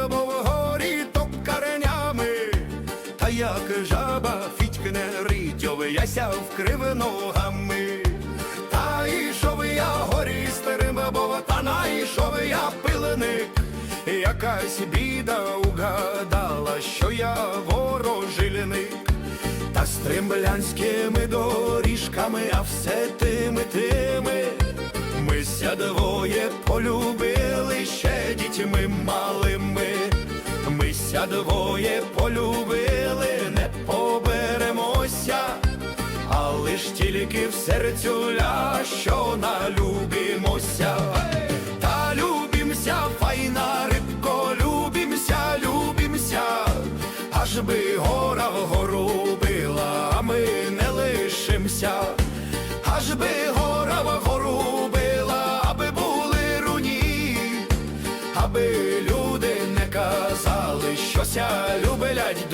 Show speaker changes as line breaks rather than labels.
небо вгорі то коренями, та як жаба фітькне ритьо, яся вкрив ногами, та йшов я горі старим, бо та найшов я пиленик, якась біда угадала, що я ворожильник, та стримблянськими доріжками, а все тими тими. Ми ся двоє полюбили ще. Ся двоє полюбили, не поберемося, але ж тільки в серцю ля, що налюбімося. Та любімся, файна рибко, любімся, любімся, аж би гора вгору била, а ми не лишимся, аж би гора вгору била, аби були руні, аби люди не казали, що ся любелять